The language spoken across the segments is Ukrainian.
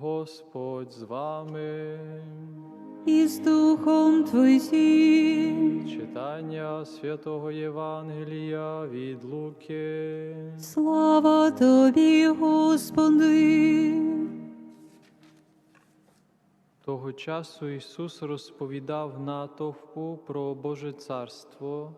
Господь з вами. і з Духом Твоїм. Читання святого Євангелія від Луки. Слава Тобі, Господи. Того часу Ісус розповідав натовпу про Боже Царство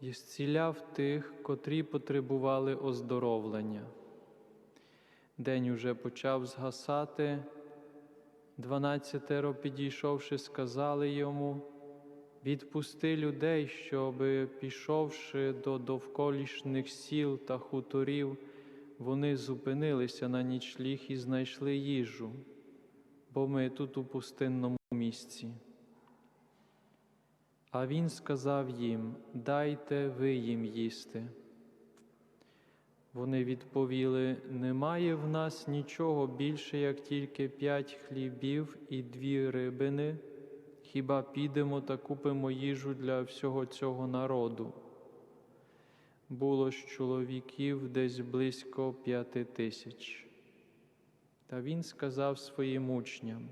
і зціляв тих, котрі потребували оздоровлення. День уже почав згасати. Дванадцятеро, підійшовши, сказали йому, відпусти людей, щоби, пішовши до довколішніх сіл та хуторів, вони зупинилися на нічліг і знайшли їжу, бо ми тут у пустинному місці. А він сказав їм: Дайте ви їм їсти. Вони відповіли: Немає в нас нічого більше, як тільки п'ять хлібів і дві рибини. Хіба підемо та купимо їжу для всього цього народу? Було ж чоловіків десь близько п'яти тисяч. Та він сказав своїм учням: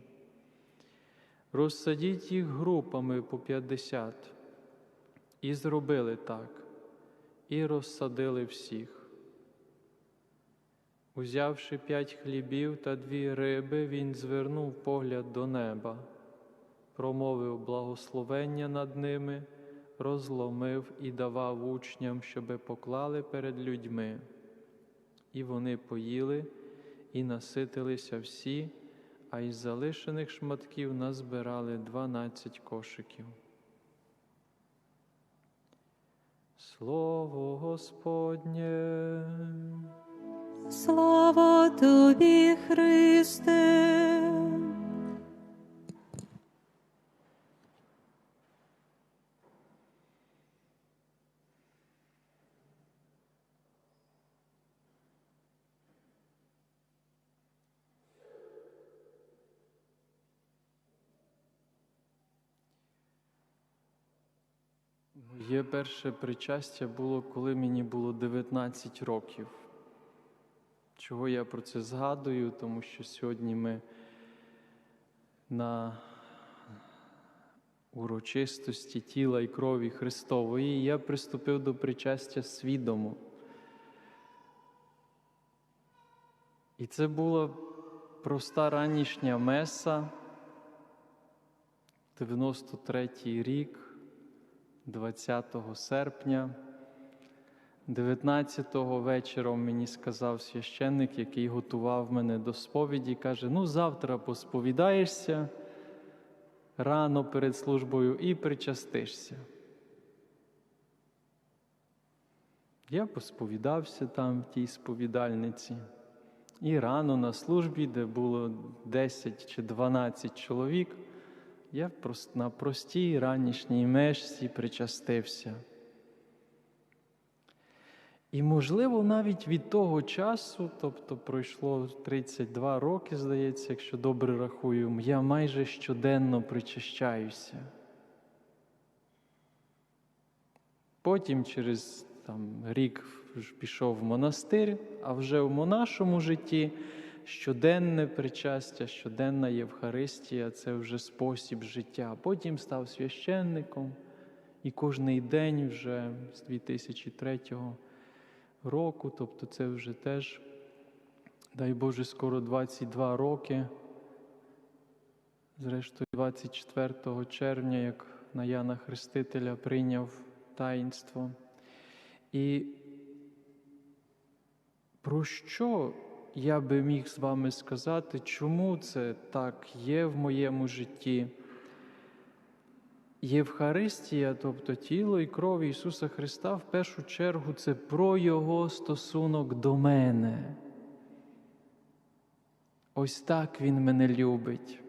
Розсадіть їх групами по п'ятдесят. І зробили так, і розсадили всіх. Узявши п'ять хлібів та дві риби, він звернув погляд до неба, промовив благословення над ними, розломив і давав учням, щоби поклали перед людьми. І вони поїли і наситилися всі, а із залишених шматків назбирали дванадцять кошиків. Слово Господнє. Слава Тобі, Христе. Моє перше причастя було, коли мені було 19 років. Чого я про це згадую? Тому що сьогодні ми на урочистості тіла і крові Христової я приступив до причастя свідомо. І це була проста ранішня меса, 93-й рік. 20 серпня, 19-го вечором мені сказав священник, який готував мене до сповіді, каже: ну, завтра посповідаєшся рано перед службою і причастишся. Я посповідався там в тій сповідальниці. І рано на службі, де було 10 чи 12 чоловік, я на простій ранішній мешці причастився. І, можливо, навіть від того часу, тобто пройшло 32 роки, здається, якщо добре рахую, я майже щоденно причащаюся. Потім через там, рік пішов в монастир, а вже в монашому житті щоденне причастя, щоденна Євхаристія це вже спосіб життя. Потім став священником і кожний день вже з 2003 року, тобто це вже теж, дай Боже, скоро 22 роки. Зрештою, 24 червня, як на Яна Хрестителя прийняв таїнство. І про що я би міг з вами сказати, чому це так є в моєму житті? Євхаристія, тобто тіло і кров Ісуса Христа, в першу чергу це про Його стосунок до мене. Ось так Він мене любить,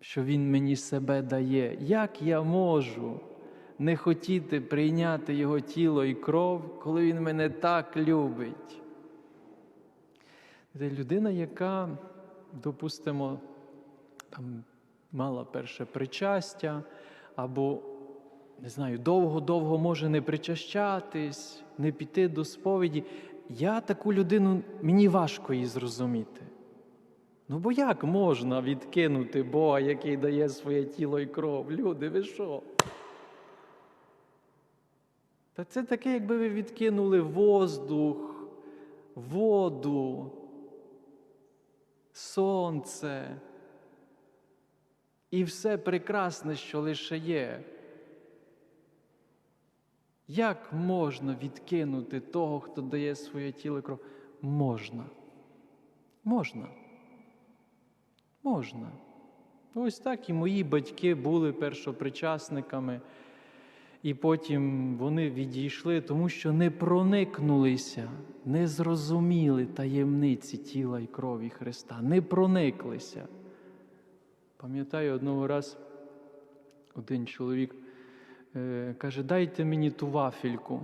що Він мені себе дає. Як я можу не хотіти прийняти Його тіло і кров, коли Він мене так любить? Це людина, яка, допустимо, там, мала перше причастя, або, не знаю, довго-довго може не причащатись, не піти до сповіді. Я таку людину, мені важко її зрозуміти. Ну бо як можна відкинути Бога, який дає своє тіло і кров? Люди, ви що? Та це таке, якби ви відкинули воздух, воду, сонце і все прекрасне, що лише є. Як можна відкинути того, хто дає своє тіло кров? Можна. Можна. Можна. Ось так і мої батьки були першопричасниками, і потім вони відійшли, тому що не проникнулися, не зрозуміли таємниці тіла і крові Христа, не прониклися. Пам'ятаю, одного раз один чоловік е, каже: дайте мені ту вафельку.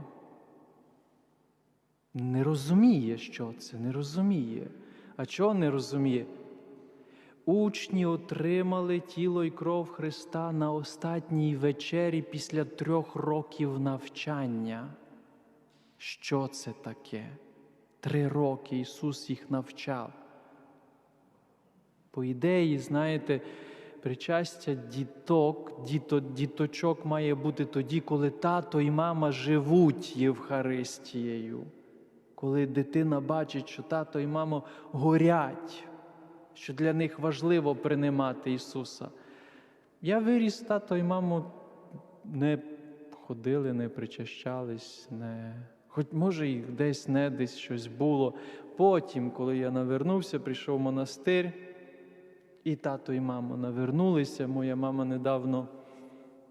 Не розуміє, що це, не розуміє. А чого не розуміє? Учні отримали тіло і кров Христа на останній вечері після трьох років навчання. Що це таке? Три роки Ісус їх навчав. По ідеї, знаєте, причастя діток, діто, діточок має бути тоді, коли тато і мама живуть Євхаристією, коли дитина бачить, що тато і мама горять, що для них важливо приймати Ісуса. Я виріс, тато і мамо не ходили, не причащались, не... хоч може і десь не десь щось було. Потім, коли я навернувся, прийшов в монастир, і тато і мама навернулися. Моя мама недавно,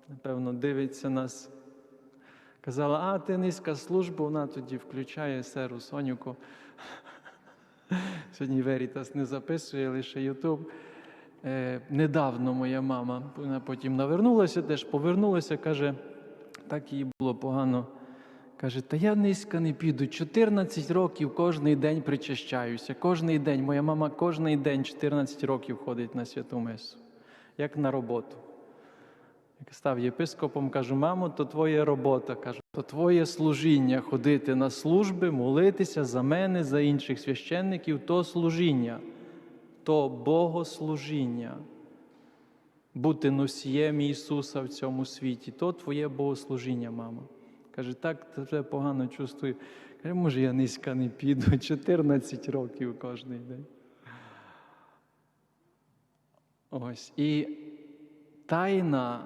напевно, дивиться нас. Казала, а ти низька служба, вона тоді включає серу Сонюку. Сьогодні Верітас не записує, лише Ютуб. Е, недавно моя мама, вона потім навернулася, теж повернулася, каже, так їй було погано. Каже, та я низько не піду. 14 років кожний день причащаюся. Кожний день. Моя мама кожний день 14 років ходить на святу месу, як на роботу. Як став єпископом, кажу, мамо, то твоя робота. Кажу, то твоє служіння ходити на служби, молитися за мене, за інших священників, то служіння, то богослужіння. Бути носієм Ісуса в цьому світі, то твоє богослужіння, мама. Каже, так тебе погано чувствую. Каже, може, я низько не піду 14 років кожен день. Ось. І тайна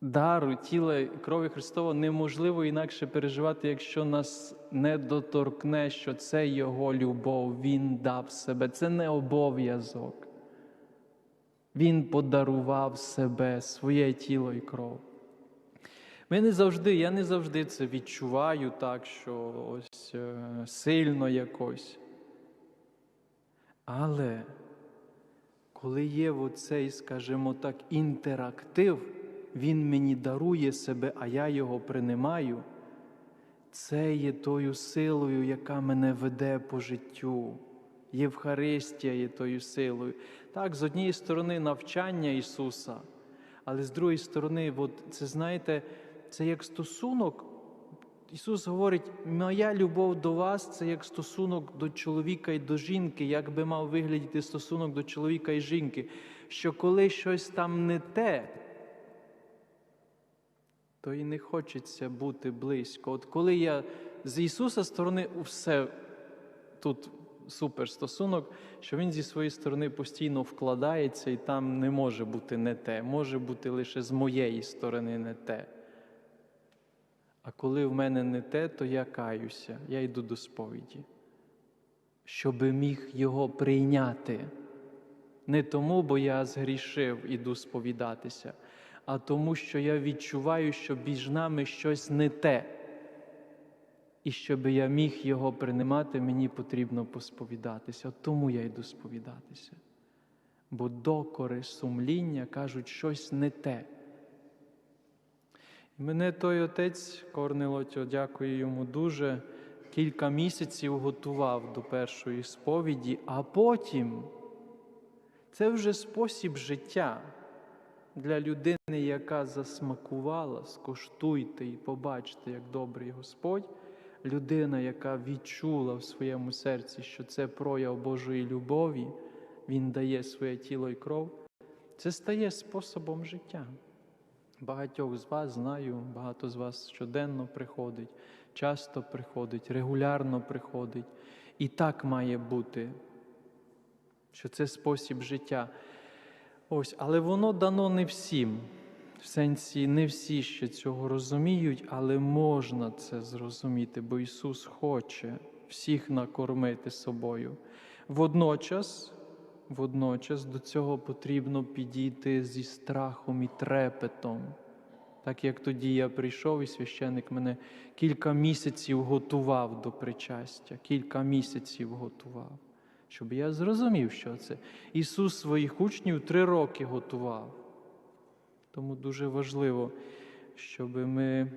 дару тіла і крові Христова неможливо інакше переживати, якщо нас не доторкне, що це Його любов, Він дав себе. Це не обов'язок. Він подарував себе, своє тіло і кров. Ми не завжди, я не завжди це відчуваю так, що ось е, сильно якось. Але коли є оцей, скажімо так, інтерактив, він мені дарує себе, а я його приймаю, це є тою силою, яка мене веде по життю. Євхаристія є тою силою. Так, з однієї сторони, навчання Ісуса, але з другої сторони, от це знаєте, це як стосунок. Ісус говорить, моя любов до вас це як стосунок до чоловіка і до жінки, як би мав виглядіти стосунок до чоловіка і жінки, що коли щось там не те, то і не хочеться бути близько. От коли я з Ісуса сторони все тут супер стосунок, що Він зі своєї сторони постійно вкладається, і там не може бути не те, може бути лише з моєї сторони не те. А коли в мене не те, то я каюся, я йду до сповіді, щоб міг його прийняти. Не тому, бо я згрішив, іду сповідатися, а тому, що я відчуваю, що між нами щось не те. І щоб я міг його приймати, мені потрібно посповідатися. Тому я йду сповідатися. Бо докори сумління кажуть, щось не те. Мене той отець Корнилотьо, дякую йому дуже, кілька місяців готував до першої сповіді, а потім це вже спосіб життя для людини, яка засмакувала, скоштуйте і побачите, як добрий Господь. людина, яка відчула в своєму серці, що це прояв Божої любові, Він дає своє тіло і кров, це стає способом життя. Багатьох з вас знаю, багато з вас щоденно приходить, часто приходить, регулярно приходить. І так має бути, що це спосіб життя. Ось, але воно дано не всім. В сенсі не всі ще цього розуміють, але можна це зрозуміти, бо Ісус хоче всіх накормити собою. Водночас, водночас до цього потрібно підійти зі страхом і трепетом. Так як тоді я прийшов, і священик мене кілька місяців готував до причастя, кілька місяців готував, щоб я зрозумів, що це. Ісус своїх учнів три роки готував. Тому дуже важливо, щоб ми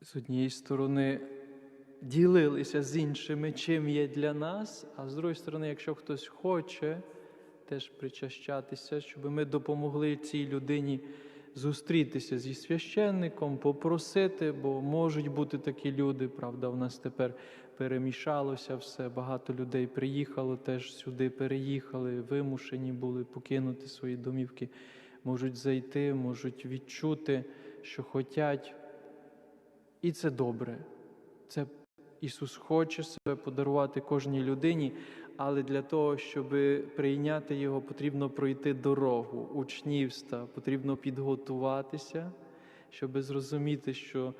з однієї сторони ділилися з іншими, чим є для нас, а з другої сторони, якщо хтось хоче теж причащатися, щоб ми допомогли цій людині зустрітися зі священником, попросити, бо можуть бути такі люди, правда, в нас тепер перемішалося все, багато людей приїхало, теж сюди переїхали, вимушені були покинути свої домівки, можуть зайти, можуть відчути, що хотять. І це добре. Це Ісус хоче себе подарувати кожній людині, але для того, щоб прийняти Його, потрібно пройти дорогу учнівства, потрібно підготуватися, щоб зрозуміти, що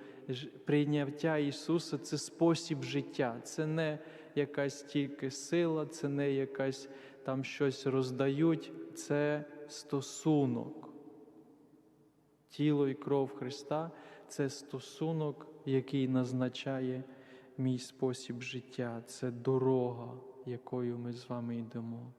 прийняття Ісуса це спосіб життя, це не якась тільки сила, це не якась там щось роздають, це стосунок. Тіло і кров Христа це стосунок, який назначає мій спосіб життя, це дорога, якою ми з вами йдемо.